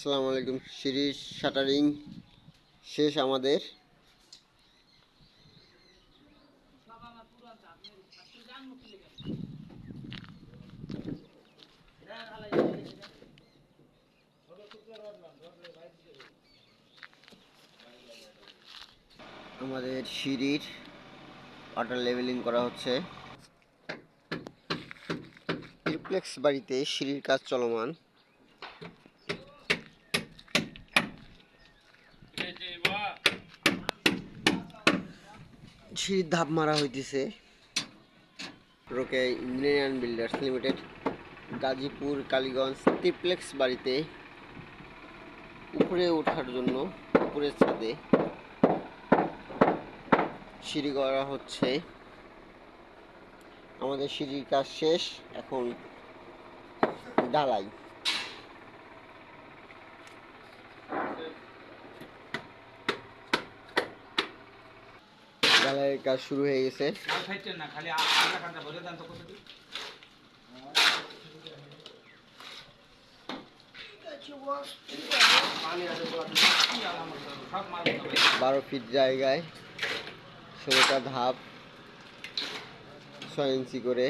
আসসালামু আলাইকুম series shuttering শেষ আমাদের। আমাদের সিঁড়ির ওয়াটার লেভেলিং করা হচ্ছে। ট্রিপ্লেক্স বাড়িতে সিঁড়ির কাজ চলমান। সিঁড়ির ধাপ মারা হইতেছে। রোকে engineer builders limited, Gazipur, Kaliganj triplex বাড়িতে উপরে ওঠার জন্য উপরের ছাদে সিঁড়ি করা হচ্ছে। আমাদের সিঁড়ির কাজ শেষ, এখন ঢালাই ঢালাইয়ের কাজ শুরু হয়ে গেছে। বারো ফিট জায়গায় ষোলোটা ধাপ ছয় ইঞ্চি করে।